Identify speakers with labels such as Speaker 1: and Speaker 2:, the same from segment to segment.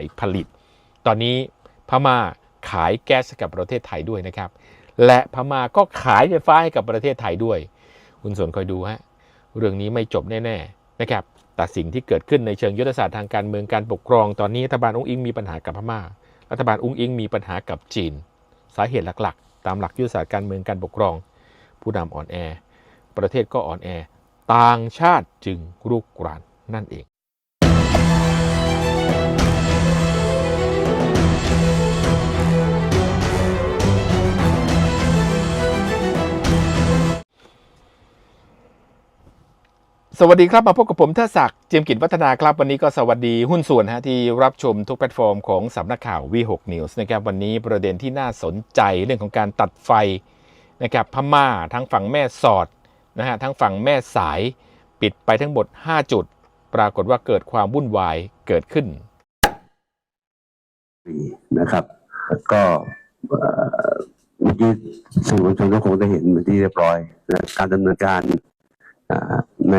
Speaker 1: ายผลิต ตอนนี้พม่าขายแก๊สกับประเทศไทยด้วยนะครับ และพม่าก็ขายไฟฟ้าให้กับประเทศไทยด้วย คุณสนคอยดูฮะเรื่องนี้ไม่จบแน่ๆนะครับแต่สิ่งที่เกิดขึ้นในเชิงยุทธศาสตร์ทางการเมืองการปกครองตอนนี้รัฐบาลอุ้งอิงมีปัญหากับพม่า รัฐบาลอุ้งอิงมีปัญหากับจีน สาเหตุหลักๆ ตามหลักยุทธศาสตร์การเมืองการปกครอง ผู้นำอ่อนแอ ประเทศก็อ่อนแอ ต่างชาติจึงรุกรานนั่นเอง สวัสดีครับ มาพบกับผมเทศักดิ์เจียมกิจวัฒนาครับ วันนี้ก็สวัสดีหุ้นส่วนฮะที่รับชมทุกแพลตฟอร์มของสำนักข่าว V6 News นะครับวันนี้ประเด็นที่น่าสนใจเรื่องของการตัดไฟนะครับพม่าทั้งฝั่งแม่สอดนะฮะทั้งฝั่งแม่สายปิดไปทั้งหมด 5 จุด ปรากฏว่าเกิดความวุ่นวายเกิดขึ้น
Speaker 2: นะครับ ก็เมื่อกี้สื่อมวลชนก็คงได้เห็นเป็นที่เรียบร้อยการดำเนินการ ใน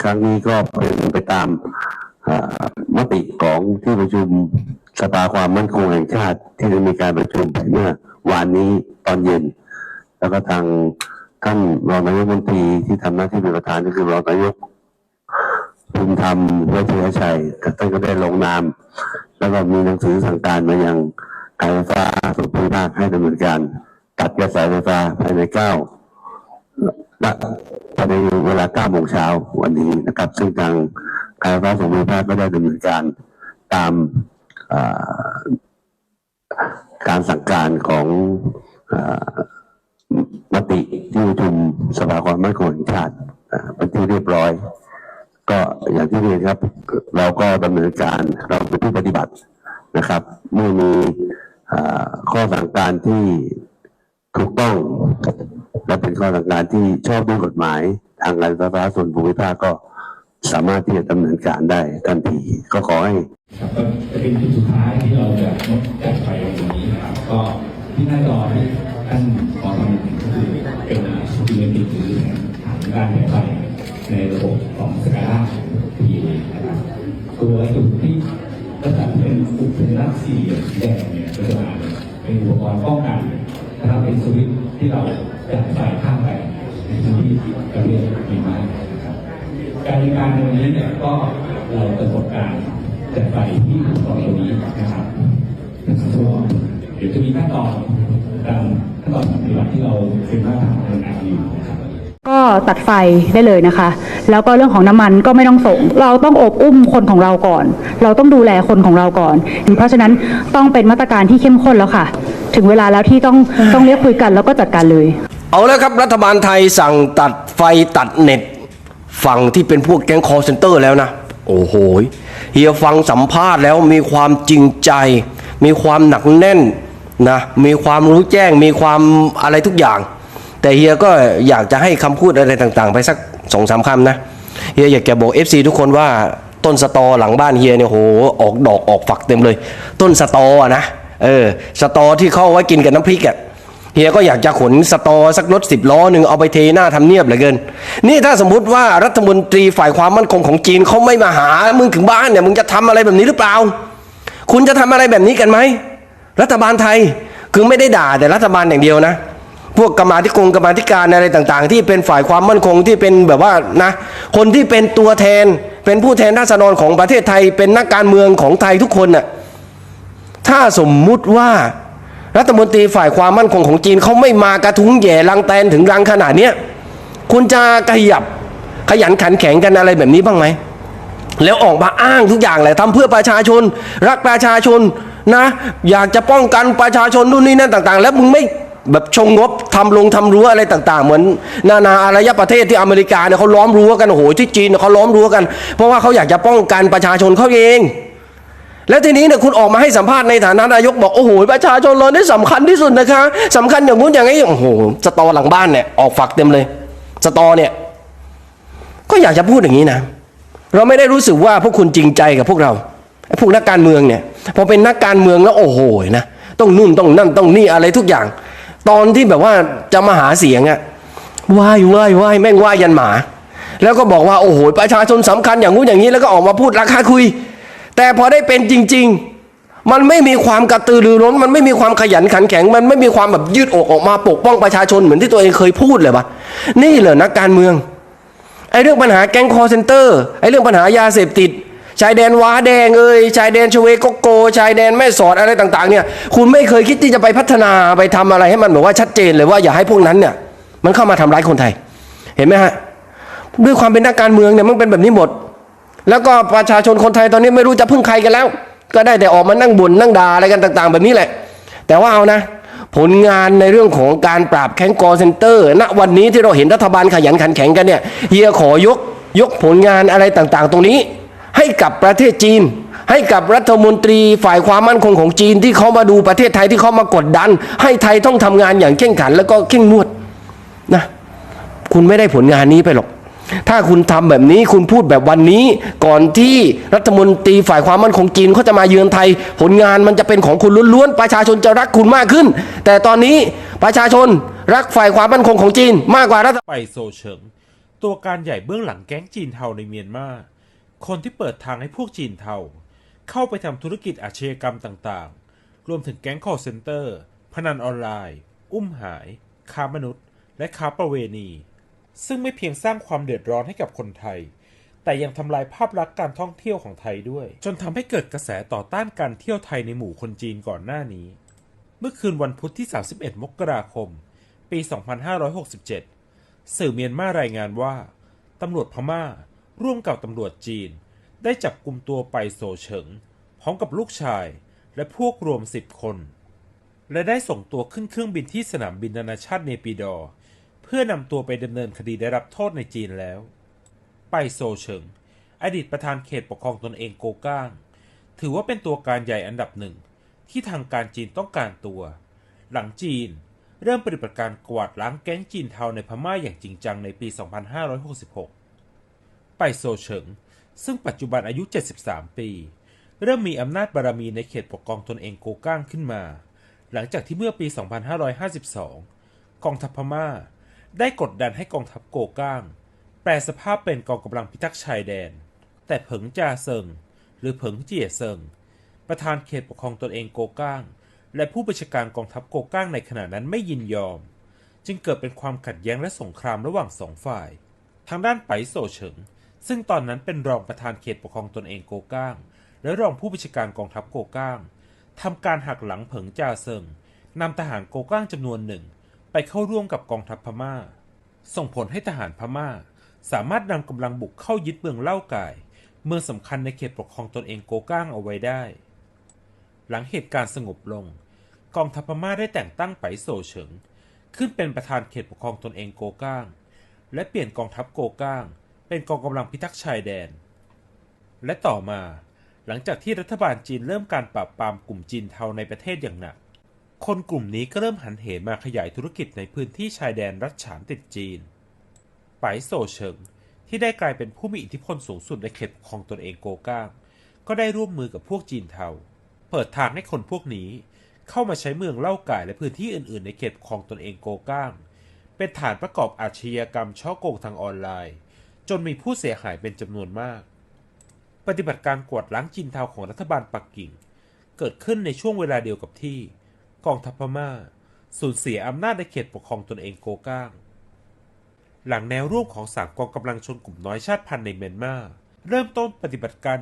Speaker 2: ครั้งนี้ก็เป็นไปตามมติของที่ประชุมสภาความมั่นคงแห่งชาติ ที่ได้มีการประชุมไปเมื่อวานนี้ตอนเย็น แล้วก็ทางท่านรองนายกรัฐมนตรีที่ทำหน้าที่เป็นประธานก็คือรองนายกภูมิธรรมเวชยชัยท่านก็ได้ลงนาม แล้วก็มีหนังสือสั่งการมายังการไฟฟ้าส่วนภูมิภาคให้ดำเนินการ ตัดกระแสไฟฟ้าภายในเก้า และภายในเวลาเก้าโมงเช้าวันนี้นะครับ ซึ่งทางการไฟฟ้าส่วนภูมิภาคก็ได้ดำเนินการตามาการสั่งการของอมติที่ประชุมสภาความมั่นคงแห่งชาติเป็นที่เรียบร้อย ก็อย่างที่เรียนครับ เราก็ดำเนินการเราเป็นผู้ปฏิบัตินะครับ เมื่อมีข้อสั่งการที่ถูกต้อง และเป็นข้อสั่งการที่ชอบด้วยกฎหมาย ทางการไฟฟ้าส่วนภูมิภาคก็สามารถที่จะดำเนินการได้ทันทีก็ขอให้
Speaker 3: ครับก็จะเป็นจุดสุดท้ายที่เราจะงดจัดไฟวันนี้นะครับ ก็ที่หน้าจอที่ท่านขอทำเห็นก็คือเป็นสกิลติดหรือฐานการแผงไฟในระบบของสกาล่าพีนะครับตัวจุดที่ลักษณะเป็นอุปกษณ์สี่เหลี่ยมแดงเนี่ยก็จะมาเป็นอุปกรณ์ป้องกันนะครับเป็นสวิตช์ที่เรา จัดไฟข้ามไปในพื้นที่ประเทศมีไม้นะครับการดำเนินการในวันนี้เนี่ยก็เรากำหนดการจัดไฟที่อุปกรณ์ตัวนี้นะครับนะครับเพราะว่าเดี๋ยวจะมีขั้นตอนตามขั้นตอนปฏิบัติที่เราเป็นมาตรฐานดำเนินการอยู่นะครับ
Speaker 4: ก็ตัดไฟได้เลยนะคะ แล้วก็เรื่องของน้ำมันก็ไม่ต้องส่ง เราต้องอบอุ้มคนของเราก่อน เราต้องดูแลคนของเราก่อน เพราะฉะนั้นต้องเป็นมาตรการที่เข้มข้นแล้วค่ะ ถึงเวลาแล้วที่ต้องต้องเรียกคุยกันแล้วก็จัดการเลย
Speaker 5: เอาแล้วครับรัฐบาลไทยสั่งตัดไฟตัดเน็ต ฝั่งที่เป็นพวกแก๊งคอร์เซนเตอร์แล้วนะ โอ้โหเฮียฟังสัมภาษณ์แล้วมีความจริงใจ มีความหนักแน่นนะมีความรู้แจ้งมีความอะไรทุกอย่าง แต่เฮียก็อยากจะให้คำพูดอะไรต่างๆ ไปสักสองสามคำนะเฮียอยากจะบอก FC ทุกคนว่าต้นสตอหลังบ้านเฮียเนี่ยโหออกดอกออกฝักเต็มเลย ต้นสตออะนะเออสตอที่เข้าไว้กินกับน้ำพริกอะ เฮียก็อยากจะขนสตอสักรถสิบล้อหนึ่งเอาไปเทหน้าทำเนียบเหลือเกิน นี่ถ้าสมมติว่ารัฐมนตรีฝ่ายความมั่นคงของจีนเขาไม่มาหา มึงถึงบ้านเนี่ยมึงจะทำอะไรแบบนี้หรือเปล่า คุณจะทำอะไรแบบนี้กันไหม รัฐบาลไทยคือไม่ได้ด่าแต่รัฐบาลอย่างเดียวนะ พวกกรรมาธิกงกรรมาธิการอะไรต่างๆ ที่เป็นฝ่ายความมั่นคงที่เป็นแบบว่านะ คนที่เป็นตัวแทนเป็นผู้แทนราษฎรของประเทศไทย เป็นนักการเมืองของไทยทุกคนน่ะถ้าสมมุติว่า รัฐมนตรีฝ่ายความมั่นคงของจีนเขาไม่มากระทุ้งแย่รังแตนถึงรังขนาดเนี้ยคุณจะขยับขยันขันแข็งกันอะไรแบบนี้บ้างไหม แล้วออกมาอ้างทุกอย่างแหละทำเพื่อประชาชน รักประชาชนนะ อยากจะป้องกันประชาชนนู่นนี่นั่นต่าง ๆ แล้วมึงไม่แบบชงงบทำลงทำรั้วอะไรต่าง ๆ เหมือนนานาอารยประเทศที่อเมริกาเนี่ยเขาล้อมรั้วกันโอ้โหที่จีนเนี่ยเขาล้อมรั้วกัน เพราะว่าเขาอยากจะป้องกันประชาชนเขาเอง แล้วทีนี้เนี่ยคุณออกมาให้สัมภาษณ์ในฐานะนายกบอกโอ้โหประชาชนเรานี่สำคัญที่สุดนะคะสำคัญอย่างงู้นอย่างนี้โอ้โหสตอหลังบ้านเนี่ยออกฝักเต็มเลยสตอเนี่ย ก็อยากจะพูดอย่างนี้นะ เราไม่ได้รู้สึกว่าพวกคุณจริงใจกับพวกเราไอ้พวกนักการเมืองเนี่ยพอเป็นนักการเมืองแล้วโอ้โหนะต้องนู่นต้องนั่นต้องนี่อะไรทุกอย่าง ตอนที่แบบว่าจะมาหาเสียงอะไหว้ไหว้ไหว้แม่งไหว้ยันหมา แล้วก็บอกว่าโอ้โหประชาชนสำคัญอย่างงู้นอย่างนี้แล้วก็ออกมาพูดราคาคุย แต่พอได้เป็นจริง ๆ มันไม่มีความกระตือรือร้น มันไม่มีความขยันขันแข็ง มันไม่มีความแบบยืดอกออกมาปกป้องประชาชนเหมือนที่ตัวเองเคยพูดเลยวะนี่เหรอนักการเมืองไอ้เรื่องปัญหาแก๊งคอเซนเตอร์ไอ้เรื่องปัญหายาเสพติด ชายแดนว้าแดงเอ่ยชายแดนชเวโกโก ชายแดนแม่สอดอะไรต่างๆเนี่ยคุณไม่เคยคิดที่จะไปพัฒนาไปทำอะไรให้มันแบบว่าชัดเจนเลยว่าอย่าให้พวกนั้นเนี่ยมันเข้ามาทำร้ายคนไทย เห็นไหมฮะด้วยความเป็นนักการเมืองเนี่ยมันเป็นแบบนี้หมด แล้วก็ประชาชนคนไทยตอนนี้ไม่รู้จะพึ่งใครกันแล้ว ก็ได้แต่ออกมานั่งบ่นนั่งด่าอะไรกันต่าง ๆ แบบนี้แหละ แต่ว่าเอานะ ผลงานในเรื่องของการปราบแข้งกอเซนเตอร์ณวันนี้ที่เราเห็นรัฐบาลขยันขันแข็งกันเนี่ยเฮียขอยกยกผลงานอะไรต่างๆ ตรงนี้ ให้กับประเทศจีน ให้กับรัฐมนตรีฝ่ายความมั่นคงของจีนที่เขามาดูประเทศไทยที่เขามากดดัน ให้ไทยต้องทำงานอย่างเข้มขันแล้วก็เข้มงวดนะคุณไม่ได้ผลงานนี้ไปหรอก ถ้าคุณทำแบบนี้คุณพูดแบบวันนี้ ก่อนที่รัฐมนตรีฝ่ายความมั่นคงจีนเขาจะมาเยือนไทย ผลงานมันจะเป็นของคุณล้วนๆประชาชนจะรักคุณมากขึ้น แต่ตอนนี้ประชาชนรักฝ่ายความมั่นคงของจีน มากกว่ารัฐ
Speaker 6: ไปโซเฉิง ตัวการใหญ่เบื้องหลังแก๊งจีนเทาในเมียนมาคนที่เปิดทางให้พวกจีนเทาเข้าไปทำธุรกิจอาชญากรรมต่างๆ รวมถึงแก๊งคอร์เซนเตอร์ พนันออนไลน์ อุ้มหาย ค้ามนุษย์ และค้าประเวณี ซึ่งไม่เพียงสร้างความเดือดร้อนให้กับคนไทย แต่ยังทำลายภาพลักษณ์การท่องเที่ยวของไทยด้วย จนทำให้เกิดกระแสต่อต้านการเที่ยวไทยในหมู่คนจีนก่อนหน้านี้ เมื่อคืนวันพุธที่ 31 มกราคม ปี 2567 สื่อเมียนมารายงานว่าตำรวจพม่า ร่วมกับตำรวจจีน ได้จับกลุ่มตัวไปโซเฉิง พร้อมกับลูกชายและพวกรวม 10 คน และได้ส่งตัวขึ้นเครื่องบินที่สนามบินนานาชาติเนปิดอร์ เพื่อนำตัวไปดำเนินคดีได้รับโทษในจีนแล้ว ไปโซเฉิง อดีตประธานเขตปกครองตนเองโกก้าง ถือว่าเป็นตัวการใหญ่อันดับหนึ่ง ที่ทางการจีนต้องการตัว หลังจีนเริ่มปฏิบัติการกวาดล้างแก๊งจีนเทาในพม่าอย่างจริงจังในปี 2566 ไปโซเฉิง ซึ่งปัจจุบันอายุ 73 ปี เริ่มมีอำนาจบารมีในเขตปกครองตนเองโกก้างขึ้นมา หลังจากที่เมื่อปี 2552 กองทัพพม่า ได้กดดันให้กองทัพโกก้าง แปลสภาพเป็นกองกำลังพิทักษ์ชายแดน แต่เผิงจาเซิง หรือเผิงเจียเซิง ประธานเขตปกครองตนเองโกก้าง และผู้บัญชาการกองทัพโกก้างในขณะนั้นไม่ยินยอม จึงเกิดเป็นความขัดแย้งและสงครามระหว่างสองฝ่าย ทางด้านไปโซเฉิง ซึ่งตอนนั้นเป็นรองประธานเขตปกครองตนเองโกก้าง และรองผู้บัญชาการกองทัพโกก้างทำการหักหลังเผิงจาเซิงนำทหารโกก้างจำนวนหนึ่ง ไปเข้าร่วมกับกองทัพพม่า ส่งผลให้ทหารพม่า สามารถนำกำลังบุกเข้ายึดเมืองเล่าก่าย เมืองสำคัญในเขตปกครองตนเองโกก้างเอาไว้ได้ หลังเหตุการณ์สงบลง กองทัพพม่าได้แต่งตั้งไปโซเฉิง ขึ้นเป็นประธานเขตปกครองตนเองโกก้าง และเปลี่ยนกองทัพโกก้าง เป็นกองกำลังพิทักษ์ชายแดน และต่อมาหลังจากที่รัฐบาลจีนเริ่มการปราบปรามกลุ่มจีนเทาในประเทศอย่างหนัก คนกลุ่มนี้ก็เริ่มหันเหมาขยายธุรกิจในพื้นที่ชายแดนรัชฉานติดจีนไปโซเฉิง ที่ได้กลายเป็นผู้มีอิทธิพลสูงสุดในเขตปกครองตนเองโกก้าง ก็ได้ร่วมมือกับพวกจีนเทา เปิดทางให้คนพวกนี้ เข้ามาใช้เมืองเล่าก่ายและพื้นที่อื่น ๆ ในเขตปกครองตนเองโกก้าง เป็นฐานประกอบอาชญากรรมช่อโกงทางออนไลน์ จนมีผู้เสียหายเป็นจำนวนมาก ปฏิบัติการกวาดล้างจีนเทาของรัฐบาลปักกิ่ง เกิดขึ้นในช่วงเวลาเดียวกับที่ กองทัพพม่าสูญเสียอำนาจในเขตปกครองตนเองโกก้าง หลังแนวร่วมของสามกองกำลังชนกลุ่มน้อยชาติพันธุ์ในเมียนมาเริ่มต้นปฏิบัติการ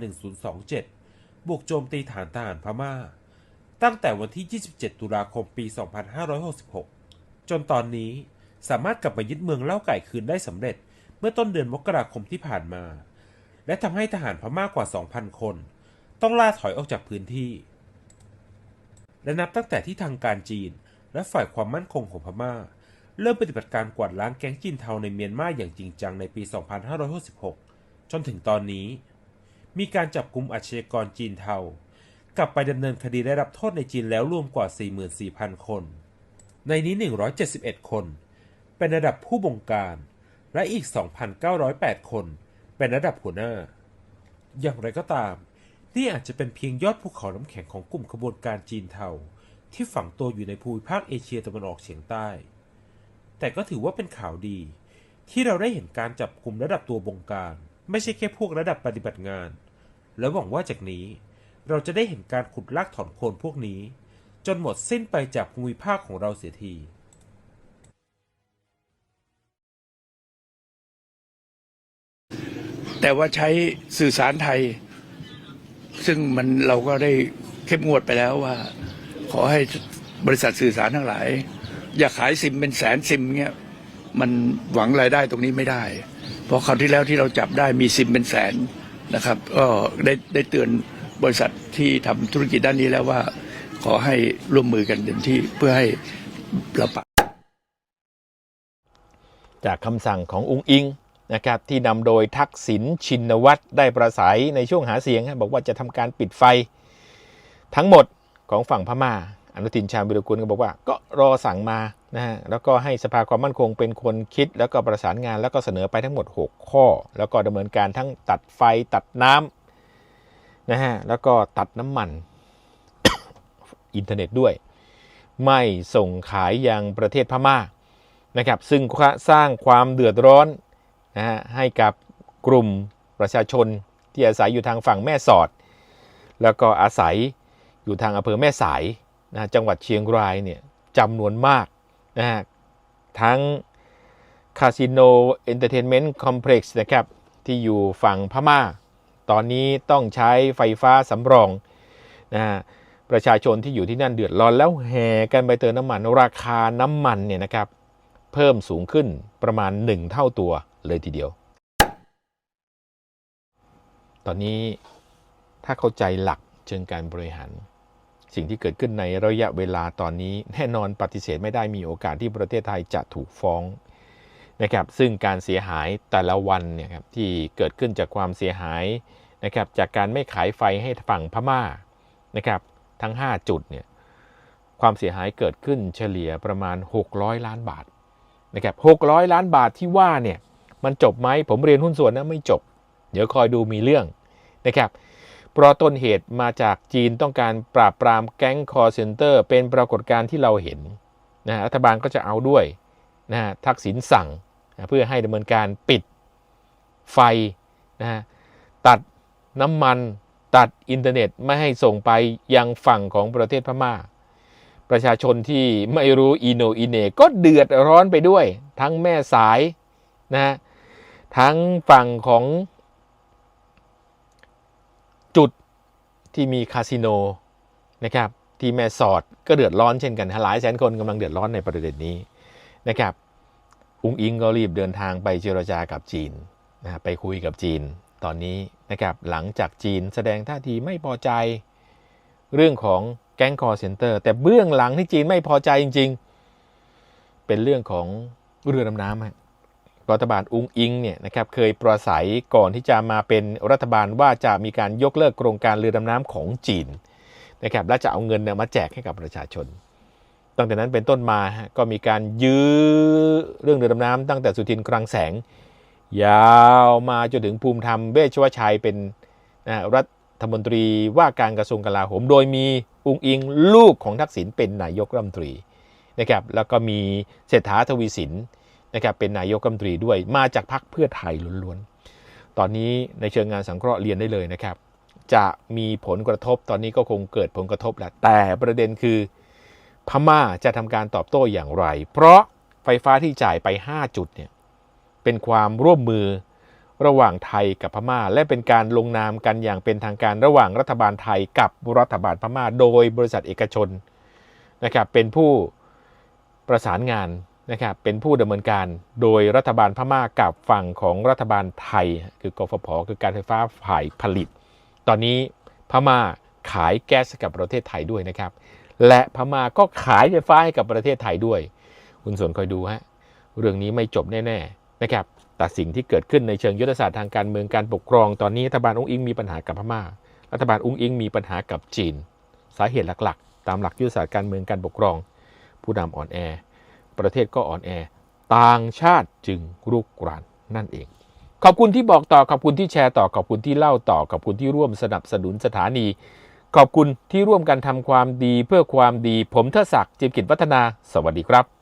Speaker 6: 1027 บุกโจมตีฐานทหารพม่า ตั้งแต่วันที่ 27 ตุลาคมปี 2566 จนตอนนี้สามารถกลับมายึดเมืองเล่าไก่คืนได้สำเร็จเมื่อต้นเดือนมกราคมที่ผ่านมา และทำให้ทหารพม่ากว่า 2,000 คน ต้องล่าถอยออกจากพื้นที่ และนับตั้งแต่ที่ทางการจีน และฝ่ายความมั่นคงของพม่า เริ่มปฏิบัติการกวาดล้างแก๊งจีนเทาในเมียนมาอย่างจริงจังในปี 2566 จนถึงตอนนี้ มีการจับกลุ่มอาชญากรจีนเทากลับไปดำเนินคดีได้รับโทษในจีนแล้วรวมกว่า 44,000 คน ในนี้ 171 คน เป็นระดับผู้บงการ และอีก 2,908 คน เป็นระดับหัวหน้า อย่างไรก็ตาม นี่อาจจะเป็นเพียงยอดภูเขาน้ำแข็งของกลุ่มขบวนการจีนเทาที่ฝังตัวอยู่ในภูมิภาคเอเชียตะวันออกเฉียงใต้ แต่ก็ถือว่าเป็นข่าวดี ที่เราได้เห็นการจับกลุ่มระดับตัวบงการ ไม่ใช่แค่พวกระดับปฏิบัติงาน และหวังว่าจากนี้ เราจะได้เห็นการขุดลากถอนโคลนพวกนี้ จนหมดสิ้นไปจากภูมิภาคของเราเสียที
Speaker 7: แต่ว่าใช้สื่อสารไทย ซึ่งมันเราก็ได้เข้มงวดไปแล้วว่า ขอให้บริษัทสื่อสารทั้งหลาย อย่าขายซิมเป็นแสนซิมเงี้ยมันหวังรายได้ตรงนี้ไม่ได้ เพราะคราวที่แล้วที่เราจับได้มีซิมเป็นแสนนะครับก็ได้ได้เตือนบริษัทที่ทำธุรกิจด้านนี้แล้วว่า ขอให้ร่วมมือกันเต็มที่เพื่อให้เราปรับ
Speaker 1: จากคำสั่งขององค์อิง นะครับที่นำโดยทักษิณชินวัตรได้ประสัยในช่วงหาเสียง บอกว่าจะทำการปิดไฟ ทั้งหมดของฝั่งพม่า อนุทินชาญวิรุกุลก็บอกว่าก็รอสั่งมานะฮะแล้วก็ให้สภาความมั่นคงเป็นคนคิด แล้วก็ประสานงานแล้วก็เสนอไปทั้งหมด 6 ข้อ แล้วก็ดำเนินการทั้งตัดไฟตัดน้ำนะฮะแล้วก็ตัดน้ำมันอินเทอร์เน็ตด้วย ไม่ส่งขายยังประเทศพม่านะครับซึ่งสร้างความเดือดร้อน นะฮะให้กับกลุ่มประชาชนที่อาศัยอยู่ทางฝั่งแม่สอด แล้วก็อาศัยอยู่ทางอำเภอแม่สายนะจังหวัดเชียงรายเนี่ยจำนวนมากนะฮะทั้งคาสิโนเอนเตอร์เทนเมนต์คอมเพล็กซ์นะครับที่อยู่ฝั่งพม่า ตอนนี้ต้องใช้ไฟฟ้าสำรองนะฮะประชาชนที่อยู่ที่นั่นเดือดร้อนแล้วแห่กันไปเติมน้ำมันราคาน้ำมันเนี่ยนะครับ เพิ่มสูงขึ้นประมาณ 1 เท่าตัวเลยทีเดียว ตอนนี้ถ้าเข้าใจหลักเชิงการบริหาร สิ่งที่เกิดขึ้นในระยะเวลาตอนนี้แน่นอนปฏิเสธไม่ได้มีโอกาสที่ประเทศไทยจะถูกฟ้องนะครับซึ่งการเสียหายแต่ละวันเนี่ยครับที่เกิดขึ้นจากความเสียหายนะครับจากการไม่ขายไฟให้ฝั่งพม่านะครับทั้ง 5 จุดเนี่ยความเสียหายเกิดขึ้นเฉลี่ยประมาณ 600 ล้านบาท นะครับ600ล้านบาทที่ว่าเนี่ยมันจบไหมผมเรียนหุ้นส่วนนะไม่จบ เดี๋ยวคอยดูมีเรื่องนะครับเพราะต้นเหตุมาจากจีนต้องการปราบปรามแก๊งคอร์เซนเตอร์ เป็นปรากฏการณ์ที่เราเห็นนะรัฐบาลก็จะเอาด้วยนะฮะทักษิณสั่งนะเพื่อให้ดำเนินการปิดไฟนะฮะตัดน้ำมันตัดอินเทอร์เน็ตไม่ให้ส่งไปยังฝั่งของประเทศพม่า ประชาชนที่ไม่รู้อีโนอีเนก็เดือดร้อนไปด้วย ทั้งแม่สายนะฮะทั้งฝั่งของจุดที่มีคาสิโนนะครับที่แม่สอดก็เดือดร้อนเช่นกันหลายแสนคนกำลังเดือดร้อนในประเด็นนี้นะครับอุงอิงก็รีบเดินทางไปเจรจากับจีนนะไปคุยกับจีนตอนนี้นะครับหลังจากจีนแสดงท่าทีไม่พอใจเรื่องของ ก๊งคอร์เซนเตอร์ แต่เบื้องหลังที่จีนไม่พอใจจริง ๆ เป็นเรื่องของเรือดำน้ำฮะรัฐบาลอุงอิงเนี่ยนะครับเคยปราศัยก่อนที่จะมาเป็นรัฐบาลว่าจะมีการยกเลิกโครงการเรือดำน้ำของจีนนะครับและจะเอาเงินเนี่ยมาแจกให้กับประชาชน ตั้งแต่นั้นเป็นต้นมาก็มีการยื้อเรื่องเรือดำน้ำตั้งแต่สุทินคลังแสง ยาวมาจนถึงภูมิธรรมเวชวชัยเป็นนะรัฐ มนตรีว่าการกระทรวงกลาโหม โดยมีอุงอิงลูกของทักษิณเป็นนายกรัฐมนตรีนะครับแล้วก็มีเศรษฐาทวีสินนะครับเป็นนายกรัฐมนตรีด้วยมาจากพรรคเพื่อไทยล้วนๆ ตอนนี้ในเชิงงานสังเคราะห์เรียนได้เลยนะครับ จะมีผลกระทบตอนนี้ก็คงเกิดผลกระทบแหละแต่ประเด็นคือพม่าจะทำการตอบโต้อย่างไร เพราะไฟฟ้าที่จ่ายไป 5 จุดเนี่ยเป็นความร่วมมือ ระหว่างไทยกับพม่า และเป็นการลงนามกันอย่างเป็นทางการระหว่างรัฐบาลไทยกับรัฐบาลพม่า โดยบริษัทเอกชนนะครับเป็นผู้ประสานงานนะครับเป็นผู้ดำเนินการโดยรัฐบาลพม่ากับฝั่งของรัฐบาลไทย คือกฟผคือการไฟฟ้าฝ่ายผลิต ตอนนี้พม่าขายแก๊สกับประเทศไทยด้วยนะครับ และพม่าก็ขายไฟฟ้าให้กับประเทศไทยด้วย คุณสนคอยดูฮะเรื่องนี้ไม่จบแน่ ๆ นะครับ แต่สิ่งที่เกิดขึ้นในเชิงยุทธศาสตร์ทางการเมืองการปกครองตอนนี้รัฐบาลอุ้งอิงมีปัญหากับพม่า รัฐบาลอุ้งอิงมีปัญหากับจีน สาเหตุหลักๆ ตามหลักยุทธศาสตร์การเมืองการปกครอง ผู้นำอ่อนแอ ประเทศก็อ่อนแอ ต่างชาติจึงรุกรานนั่นเอง ขอบคุณที่บอกต่อขอบคุณที่แชร์ต่อขอบคุณที่เล่าต่อขอบคุณที่ร่วมสนับสนุนสถานี ขอบคุณที่ร่วมกันทำความดีเพื่อความดี ผมเทดศักดิ์จิมกิจวัฒนา สวัสดีครับ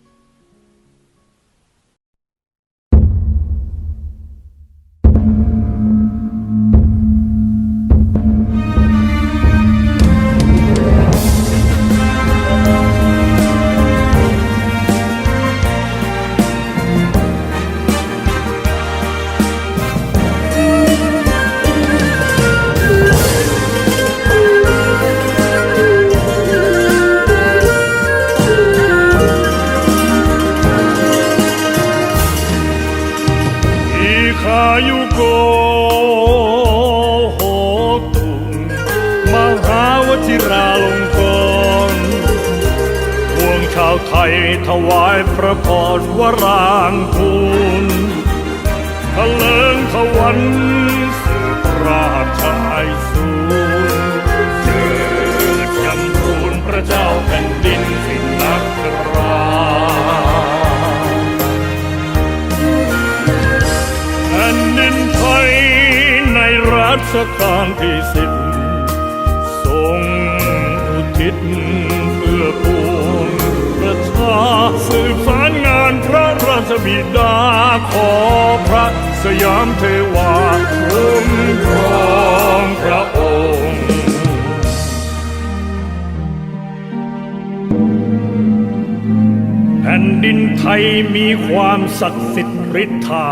Speaker 8: ชกาลที่สิบทรงอุทิศเพื่อปวงประชาสืบสารงานพระราชบิดาขอพระสยามเทวาคุ้มครองพระองค์แผ่นดินไทยมีความศักดิ์สิทธิ์ฤทธา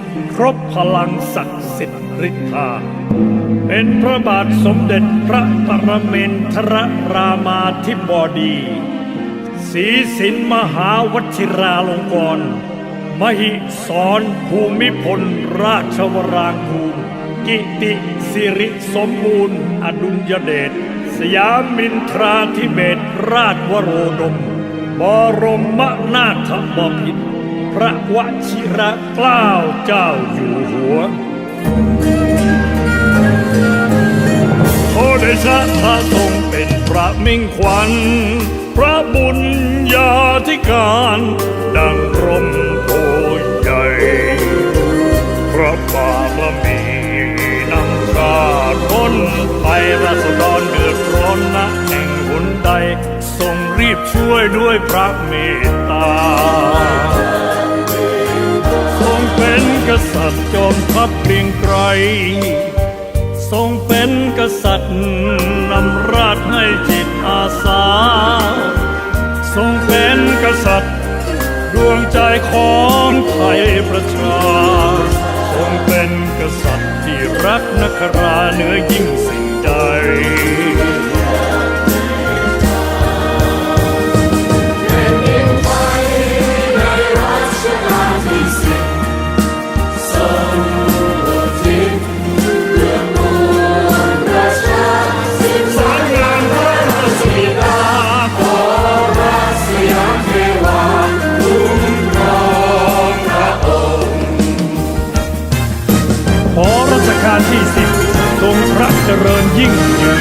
Speaker 8: ครบพลังศักดิ์สิทธิ์ฤทธา เป็นพระบาทสมเด็จพระปรเมนทรรามาธิบดีศรีสินมหาวชิราลงกรณ์มหิสรภูมิพลราชวรางคูลกิติสิริสมบูรณ์ อดุลยเดชสยามินทราธิเบศรราชวโรดม บรมนาถบพิตร พระวชิระเกล้าเจ้าอยู่หัวโอเดชะพระทรงเป็นพระมิ่งขวัญ พระบุญญาธิการ ดังร่มโพใหญ่พระบารมีนำชาติพ้นไปราษฎรเดือดร้อนนะแห่งหนใด ทรงรีบช่วยด้วยพระเมต กษัตริย์จอมทัพเกรียงไกรทรงเป็นกษัตริย์นำราชให้จิตอาสา ทรงเป็นกษัตริย์ดวงใจของไทยประชา ทรงเป็นกษัตริย์ที่รักนักราเหนือยิ่งสิ่ง ข